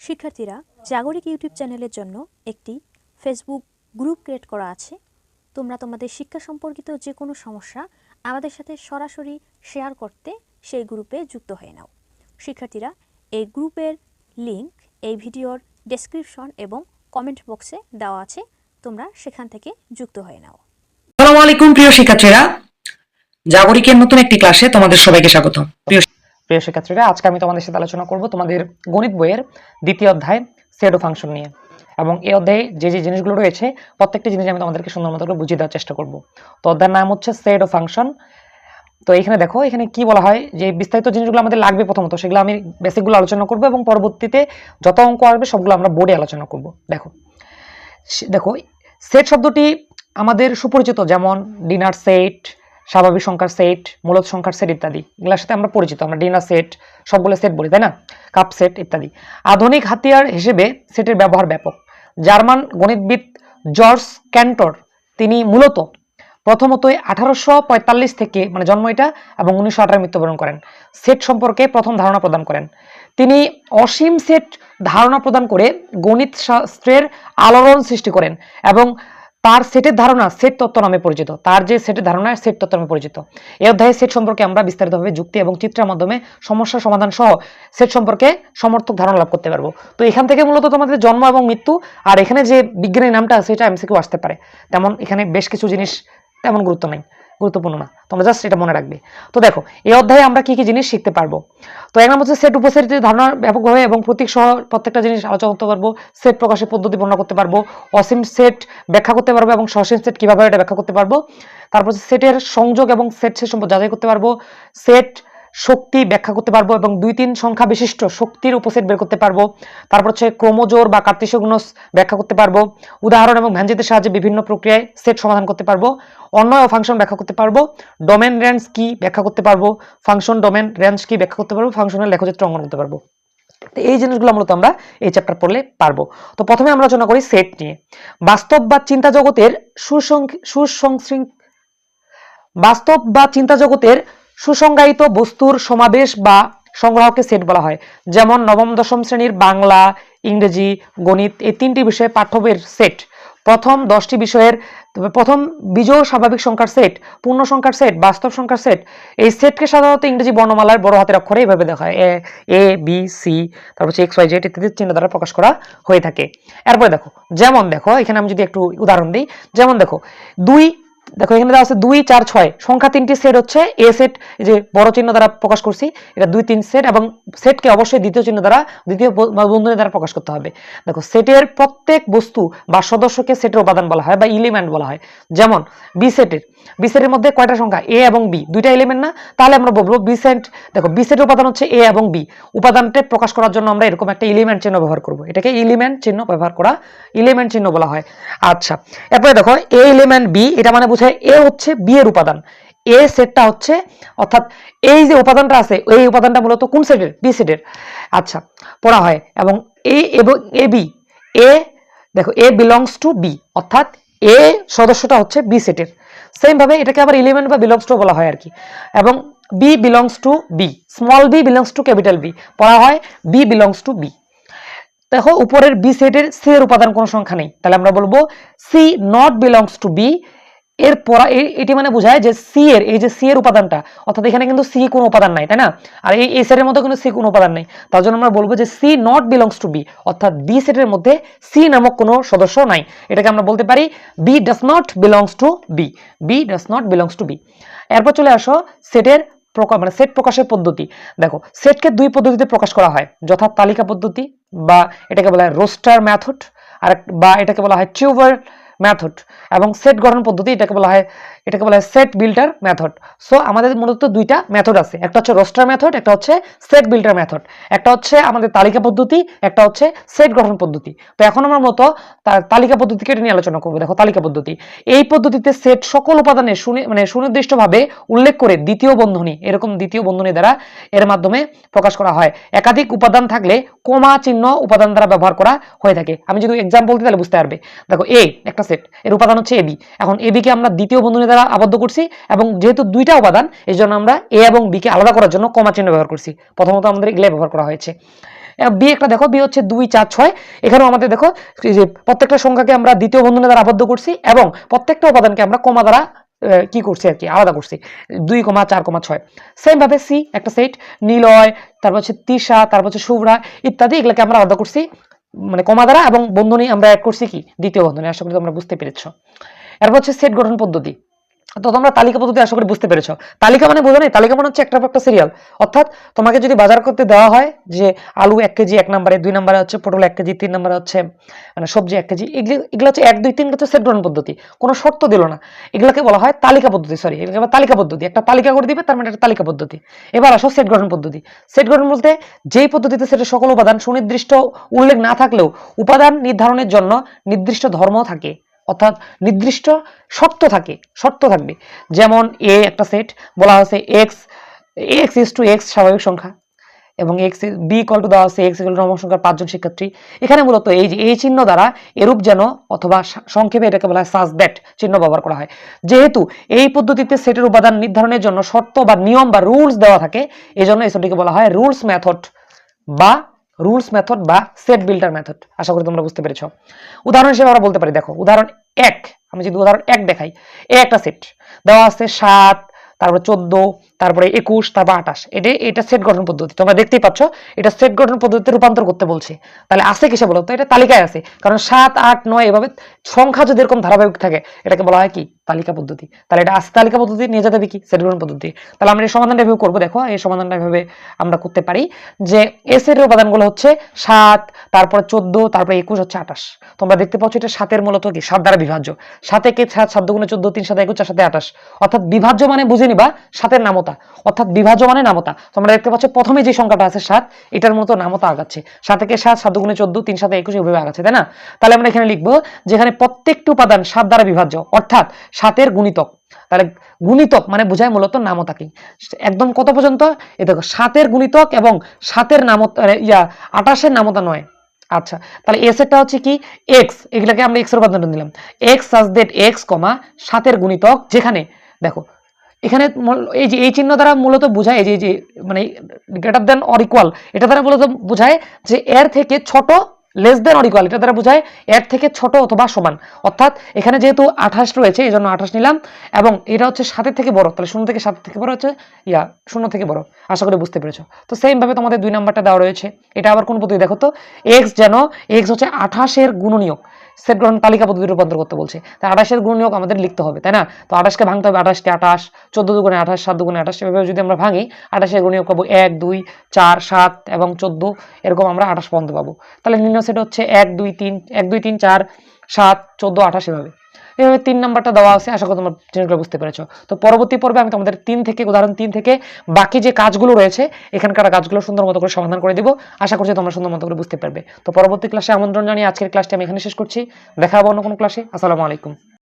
শিক্ষার্থীরা জাগরিক ইউটিউব চ্যানেলের জন্য একটি ফেসবুক গ্রুপ ক্রিয়েট করা আছে। তোমরা তোমাদের শিক্ষা সম্পর্কিত যে কোনো সমস্যা আমাদের সাথে সরাসরি শেয়ার করতে সেই গ্রুপে যুক্ত হয়ে নাও। শিক্ষার্থীরা এই গ্রুপের লিংক এই ভিডিওর ডেসক্রিপশন এবং কমেন্ট বক্সে দেওয়া আছে। তোমরা সেখান থেকে যুক্ত হয়ে নাও। আসসালামু আলাইকুম প্রিয় শিক্ষার্থীরা। জাগরিকের নতুন একটি ক্লাসে তোমাদের সবাইকে স্বাগত প্রিয় প্রিয় শিক্ষার্থীরা, আজকে আমি তোমাদের সাথে আলোচনা করব তোমাদের গণিত বইয়ের দ্বিতীয় অধ্যায় ও ফাংশন নিয়ে। এবং এই অধ্যায়ে যে যে জিনিসগুলো রয়েছে, প্রত্যেকটি জিনিস আমি তোমাদেরকে সুন্দর মতো করে বুঝিয়ে দেওয়ার চেষ্টা করব। তো অধ্যায়ের নাম হচ্ছে ও ফাংশন তো এখানে দেখো, এখানে কি বলা হয়? যে বিস্তারিত জিনিসগুলো আমাদের লাগবে প্রথমত, সেগুলো আমি বেসিকগুলো আলোচনা করব এবং পরবর্তীতে যত অঙ্ক আসবে সবগুলো আমরা বোর্ডে আলোচনা করব। দেখো দেখো সেট শব্দটি আমাদের সুপরিচিত, যেমন ডিনার সেট স্বাভাবিক সংখ্যার সেট মূলত সংখ্যার সেট ইত্যাদি। এগুলোর সাথে আমরা পরিচিত, আমরা ডিনার সেট সবগুলো সেট বলি, তাই না? কাপ সেট ইত্যাদি। আধুনিক হাতিয়ার হিসেবে সেটের ব্যবহার ব্যাপক। জার্মান গণিতবিদ জর্জ ক্যান্টর, তিনি মূলত প্রথমত আঠারোশো পঁয়তাল্লিশ থেকে মানে জন্ম এটা, এবং উনিশশো আঠারো মৃত্যুবরণ করেন। সেট সম্পর্কে প্রথম ধারণা প্রদান করেন। তিনি অসীম সেট ধারণা প্রদান করে গণিত শাস্ত্রের আলোড়ন সৃষ্টি করেন, এবং তার সেটের ধারণা সেট তত্ত্ব নামে পরিচিত। তার যে সেটের ধারণা, সেট তত্ত্ব নামে পরিচিত। এই অধ্যায়ে সেট সম্পর্কে আমরা বিস্তারিতভাবে যুক্তি এবং চিত্রের মাধ্যমে সমস্যা সমাধান সহ সেট সম্পর্কে সমর্থক ধারণা লাভ করতে পারব। তো এখান থেকে মূলত তোমাদের জন্ম এবং মৃত্যু আর এখানে যে বিজ্ঞানের নামটা এটা এমসিকিউ আসতে পারে। তেমন এখানে বেশ কিছু জিনিস তেমন গুরুত্ব নাই। গুরুত্বপূর্ণ না। তোমরা জাস্ট এটা মনে রাখবে। তো দেখো, এই অধ্যায়ে আমরা কি কি জিনিস শিখতে পারব? তো এক নম্বর হচ্ছে সেট উপসেটের ধারণা ব্যাপকভাবে এবং প্রতীক সহ প্রত্যেকটা জিনিস আলোচনা করতে পারব সেট প্রকাশের পদ্ধতি বর্ণনা করতে পারব, অসীম সেট ব্যাখ্যা করতে পারব এবং সসীম সেট কীভাবে এটা ব্যাখ্যা করতে পারব। তারপর হচ্ছে সেটের সংযোগ এবং সেট সে সম্পর্কে যাচাই করতে পারব। সেট শক্তি ব্যাখ্যা করতে পারব এবং দুই তিন সংখ্যা বিশিষ্ট শক্তির উপসেট বের করতে পারব। তারপর হচ্ছে ক্রোমোজোর বা কার্তিসীয় ব্যাখ্যা করতে পারব। উদাহরণ এবং ভ্যানজিতের সাহায্যে বিভিন্ন প্রক্রিয়ায় সেট সমাধান করতে পারব। অন্যয় ও ফাংশন ব্যাখ্যা করতে পারব। ডোমেন রেঞ্জ কি ব্যাখ্যা করতে পারব। ফাংশন ডোমেন রেঞ্জ কি ব্যাখ্যা করতে পারব। ফাংশনের লেখচিত্র অঙ্কন করতে পারব। তো এই জিনিসগুলো মূলত আমরা এই চ্যাপ্টার পড়লে পারব। তো প্রথমে আমরা আলোচনা করি সেট নিয়ে। বাস্তব বা চিন্তা জগতের সুসং সুসংশৃঙ্খ বাস্তব বা চিন্তা জগতের সুসংজ্ঞায়িত বস্তুর সমাবেশ বা সংগ্রহকে সেট বলা হয়। যেমন নবম, দশম শ্রেণির বাংলা, ইংরেজি, গণিত এই তিনটি বিষয়ে পাঠ্যবের সেট প্রথম দশটি বিষয়ের, প্রথম বিজোড় স্বাভাবিক সংখ্যার সেট পূর্ণ সংখ্যার সেট বাস্তব সংখ্যার সেট এই সেটকে সাধারণত ইংরেজি বর্ণমালার বড় হাতের অক্ষরে এইভাবে দেখা হয়। এ, বি, সি, তারপর হচ্ছে এক্স, ওয়াই, জেড ইত্যাদি চিহ্ন দ্বারা প্রকাশ করা হয়ে থাকে। এরপরে দেখো, যেমন দেখো, এখানে আমি যদি একটু উদাহরণ দিই, যেমন দেখো, দুই দেখো, এখানে দেওয়া আছে দুই, চার, ছয়। সংখ্যা তিনটি সেট হচ্ছে এ সেট যে বড় চিহ্ন দ্বারা প্রকাশ করছি, এটা দুই, তিন সেট এবং সেটকে অবশ্যই দ্বিতীয় চিহ্ন দ্বারা, দ্বিতীয় বন্ধনী দ্বারা প্রকাশ করতে হবে। দেখো সেটের প্রত্যেক বস্তু বা সদস্যকে সেটের উপাদান বলা হয় বা ইলিমেন্ট বলা হয়। যেমন বি সেটের বি মধ্যে কয়টা সংখ্যা? এ এবং বি দুইটা এলিমেন্ট না? তাহলে আমরা বলব বি সেট দেখো বি উপাদান হচ্ছে এ এবং বি উপাদানটা প্রকাশ করার জন্য আমরা এরকম একটা এলিমেন্ট চিহ্ন ব্যবহার করব। এটাকে এলিমেন্ট চিহ্ন ব্যবহার করা এলিমেন্ট চিহ্ন বলা হয়। আচ্ছা এরপরে দেখো এ এলিমেন্ট বি এটা মানে বোঝায় এ হচ্ছে বি এর উপাদান। এ সেটটা হচ্ছে, অর্থাৎ এই যে উপাদানটা আছে, এই উপাদানটা মূলত কোন সেটের বি সেটের আচ্ছা পড়া হয়। এবং এ এবং এ বি এ দেখো এ বিলংস টু বি অর্থাৎ এ সদস্যটা হচ্ছে বি সেটের সেম ভাবে এটাকে আবার এলিমেন্ট বা বিলংস টু বলা হয় আর কি। এবং B belongs to B small B belongs to capital B পড়া হয় বি বিলংস টু বি দেখো, উপরের বি সেটের সি এর উপাদান কোনো সংখ্যা নেই। তাহলে আমরা বলব C not belongs to B এর পরা এটি মানে বোঝায় যে সি এর, এই যে সি এর উপাদানটা, অর্থাৎ এখানে কিন্তু সি কোনো উপাদান নাই, তাই না? আর এই এই সেটের মধ্যে কিন্তু সি কোনো উপাদান নেই। তার জন্য আমরা বলব যে C not belongs to B অর্থাৎ বি সেটের মধ্যে সি নামক কোনো সদস্য নাই। এটাকে আমরা বলতে পারি B does not belongs to B B does not belongs to B এরপর চলে আসো সেটের প্রকাশ মানে সেট প্রকাশের পদ্ধতি। দেখো সেটকে দুই পদ্ধতিতে প্রকাশ করা হয় যথা তালিকা পদ্ধতি বা এটাকে বলা হয় রোস্টার ম্যাথড আর বা এটাকে বলা হয় টিউবার মেথড এবং সেট গঠন পদ্ধতি এটাকে বলা হয়, এটাকে বলা হয় সেট বিল্ডার মেথড সো আমাদের মূলত দুইটা মেথড আছে। একটা হচ্ছে রোস্টার মেথড একটা হচ্ছে সেট বিল্ডার মেথড একটা হচ্ছে আমাদের তালিকা পদ্ধতি, একটা হচ্ছে সেট গঠন পদ্ধতি। তো এখন আমরা মূলত তালিকা পদ্ধতিকে নিয়ে আলোচনা করব। দেখো, তালিকা পদ্ধতি। এই পদ্ধতিতে সেট সকল উপাদানের মানে সুনির্দিষ্টভাবে উল্লেখ করে দ্বিতীয় বন্ধনী, এরকম দ্বিতীয় বন্ধনী দ্বারা এর মাধ্যমে প্রকাশ করা হয়। একাধিক উপাদান থাকলে কোমা, চিহ্ন, উপাদান দ্বারা ব্যবহার করা হয়ে থাকে। আমি যদি এক্সাম্পল দিই, তাহলে বুঝতে পারবে। দেখো এ একটা সেট এর উপাদান হচ্ছে এবি এখন এবি কে আমরা দ্বিতীয় বন্ধনী দ্বারা আবদ্ধ করছি এবং যেহেতু দুইটা উপাদান এই জন্য আমরা এ এবং বি কে আলাদা করার জন্য কমা চিহ্ন ব্যবহার করছি। প্রথমত আমাদের এগুলো ব্যবহার করা হয়েছে। বি একটা দেখো বি হচ্ছে দুই, চার, ছয়। এখানেও আমাদের দেখো যে প্রত্যেকটা সংখ্যাকে আমরা দ্বিতীয় বন্ধনী দ্বারা আবদ্ধ করছি এবং প্রত্যেকটা উপাদানকে আমরা কমা দ্বারা কি করছি আর কি, আলাদা করছি। দুই কমা, চার কমা, ছয়। সেম ভাবে সি একটা সেট নীলয়, তারপর হচ্ছে তিশা, তারপর হচ্ছে শুভ্রা, ইত্যাদি এগুলোকে আমরা আলাদা করছি। মানে কমা দ্বারা এবং বন্ধনী আমরা অ্যাড করছি কি? দ্বিতীয় বন্ধনী, আশা করি তোমরা বুঝতে পেরেছ। এরপর হচ্ছে সেট গঠন পদ্ধতি। তো তোমরা তালিকা পদ্ধতি আশা করি বুঝতে পেরেছ। তালিকা মানে বোঝো নাই, তালিকা মানে হচ্ছে একটা একটা সিরিয়াল অর্থাৎ তোমাকে যদি বাজার করতে দেওয়া হয় যে আলু এক কেজি এক নম্বরে, দুই নম্বরে হচ্ছে পটল এক কেজি, তিন নম্বরে হচ্ছে মানে সবজি এক কেজি, এগুলো এগুলো হচ্ছে এক, দুই তিন হচ্ছে সেট গ্রহণ পদ্ধতি। কোনো শর্ত দিল না। এগুলোকে বলা হয় তালিকা পদ্ধতি সরি হয় তালিকা পদ্ধতি। একটা তালিকা করে দিবে, তার মানে একটা তালিকা পদ্ধতি। এবার আসো সেট গঠন পদ্ধতি। সেট গঠন বলতে যেই পদ্ধতিতে সেটা সকল উপাদান সুনির্দিষ্ট, উল্লেখ না থাকলেও উপাদান নির্ধারণের জন্য নির্দিষ্ট ধর্ম থাকে। অর্থাৎ নির্দিষ্ট শর্ত থাকে, শর্ত থাকবে। যেমন এ একটা সেট বলা হচ্ছে X X is to X স্বাভাবিক সংখ্যা এবং এক্স বি কল টু দেওয়া হচ্ছে এক্স ইকুয়াল টু সংখ্যার পাঁচজন শিক্ষার্থী। এখানে মূলত এই যে, এই চিহ্ন দ্বারা এরূপ যেন অথবা সংক্ষেপে এটাকে বলা হয় সাজ দ্যাট চিহ্ন ব্যবহার করা হয়। যেহেতু এই পদ্ধতিতে সেটের উপাদান নির্ধারণের জন্য শর্ত বা নিয়ম বা রুলস দেওয়া থাকে এই জন্য এই সেটটিকে বলা হয় রুলস মেথড বা রুলস মেথড বা সেট বিল্ডার মেথড, আশা করি তোমরা বুঝতে পেরেছ। উদাহরণ হিসেবে আমরা বলতে পারি, দেখো, উদাহরণ এক, আমি যদি উদাহরণ এক দেখাই, এ একটা সেট, দেওয়া আছে সাত, তারপরে চোদ্দ তারপরে একুশ, তারপর আঠাশ। এটা এটা সেট গঠন পদ্ধতি। তোমরা দেখতেই পাচ্ছ, এটা সেট গঠন পদ্ধতিতে রূপান্তর করতে বলছে। তাহলে আছে কিসে বলো? তো এটা তালিকায় আছে। কারণ সাত, আট, নয় এভাবে সংখ্যা যদি এরকম ধারাবাহিক থাকে, এটাকে বলা হয় কি? তালিকা পদ্ধতি। তাহলে এটা আছে তালিকা পদ্ধতি, নিয়ে যেতে হবে কি সেট গঠন পদ্ধতি। তাহলে আমরা এই সমাধানটা এভাবে করব, দেখো। এই সমাধানটা এভাবে আমরা করতে পারি যে এস এর উপাদানগুলো হচ্ছে সাত, তারপরে চোদ্দ, তারপরে একুশ হচ্ছে আঠাশ। তোমরা দেখতে পাচ্ছ এটা সাতের মূলত কি? সাত দ্বারা বিভাজ্য। সাতে কে সাত সাত দুগুণে চোদ্দ, তিন সাথে একুশ, চার সাথে আঠাশ। অর্থাৎ বিভাজ্য মানে বুঝে নিবা, সাতের নামতা অর্থাৎ বিভাজ্য মানে নামতা তোমরা দেখতে পাচ্ছ প্রথমে যে সংখ্যাটা আছে সাত, এটার মতো নামতা আগাচ্ছে। সাত থেকে সাত সাত দুগুণে চোদ্দ, তিন সাথে একুশ এভাবে আগাচ্ছে, তাই না? তাহলে আমরা এখানে লিখব যেখানে প্রত্যেকটি উপাদান সাত দ্বারা বিভাজ্য, অর্থাৎ সাতের গুণিতক। তাহলে গুণিতক মানে বোঝায় মূলত নামতাকেই একদম কত পর্যন্ত? এ দেখো, সাতের গুণিতক এবং সাতের নামত ইয়া, আঠাশের নামতা নয়। আচ্ছা তাহলে এস এরটা হচ্ছে কি? এক্স, এগুলাকে আমরা এক্সের উপাদানটা দিলাম এক্স সাজ দ্যাট এক্স কমা সাতের গুণিতক যেখানে, দেখো এখানে এই যে, এই চিহ্ন দ্বারা মূলত বোঝায় যে যে মানে গ্রেটার দেন অর ইকুয়াল এটা দ্বারা মূলত বোঝায় যে এর থেকে ছোট লেস দেন অর ইকুয়াল এটা দ্বারা বোঝায় এর থেকে ছোট অথবা সমান। অর্থাৎ এখানে যেহেতু আঠাশ রয়েছে, এই জন্য আঠাশ নিলাম, এবং এটা হচ্ছে সাতের থেকে বড়, তাহলে শূন্য থেকে সাত থেকে বড় হচ্ছে, ইয়া, শূন্য থেকে বড়। আশা করি বুঝতে পেরেছ। তো সেম ভাবে তোমাদের দুই নাম্বারটা দেওয়া রয়েছে। এটা আবার কোন পদ্ধতি? দেখো তো এক্স যেন এক্স হচ্ছে আঠাশের গুণনীয়ক। সেট গ্রহণ তালিকা পদ্ধতি রূপান্তর করতে বলছে। তাই আঠাশের গুণনীয়ক আমাদের লিখতে হবে, তাই না? তো আঠাশকে ভাঙতে হবে আঠাশকে আঠাশ, চোদ্দ দুগুণে আঠাশ, সাত দুগুণে আঠাশ, এভাবে যদি আমরা ভাঙি, আঠাশের গুণনীয়ক পাবো এক, দুই, চার, সাত এবং চোদ্দ, এরকম আমরা আঠাশ পর্যন্ত পাবো। তাহলে নিম্ন সেট হচ্ছে এক, দুই, তিন, এক, দুই, তিন, চার, সাত, চোদ্দ, আঠাশ এভাবে। এভাবে তিন নাম্বারটা দেওয়া আছে, আশা করি তোমরা জিনিসগুলো বুঝতে পেরেছ। তো পরবর্তী পর্বে আমি তোমাদের তিন থেকে, উদাহরণ তিন থেকে বাকি যে কাজগুলো রয়েছে, এখানকার কাজগুলো সুন্দর মতো করে সমাধান করে দেবো। আশা করছি তোমরা সুন্দর মতো করে বুঝতে পারবে। তো পরবর্তী ক্লাসে আমন্ত্রণ জানিয়ে আজকের ক্লাসটি আমি এখানে শেষ করছি। দেখা হব অন্য কোনো ক্লাসে আসসালামু আলাইকুম।